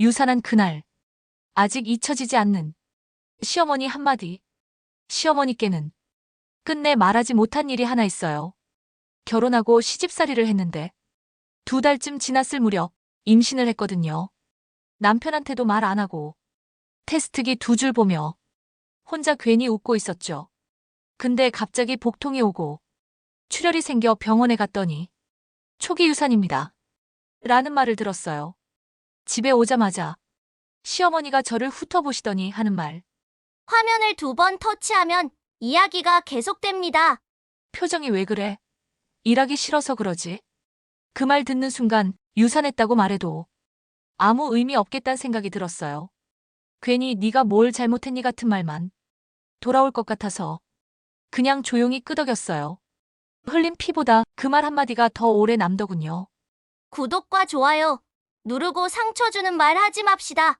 유산한 그날. 아직 잊혀지지 않는 시어머니 한마디. 시어머니께는 끝내 말하지 못한 일이 하나 있어요. 결혼하고 시집살이를 했는데 두 달쯤 지났을 무렵 임신을 했거든요. 남편한테도 말 안 하고 테스트기 두 줄 보며 혼자 괜히 웃고 있었죠. 근데 갑자기 복통이 오고 출혈이 생겨 병원에 갔더니 초기 유산입니다. 라는 말을 들었어요. 집에 오자마자 시어머니가 저를 훑어보시더니 하는 말. 화면을 두 번 터치하면 이야기가 계속됩니다. 표정이 왜 그래? 일하기 싫어서 그러지? 그 말 듣는 순간 유산했다고 말해도 아무 의미 없겠다는 생각이 들었어요. 괜히 네가 뭘 잘못했니 같은 말만 돌아올 것 같아서 그냥 조용히 끄덕였어요. 흘린 피보다 그 말 한마디가 더 오래 남더군요. 구독과 좋아요 누르고 상처 주는 말 하지 맙시다.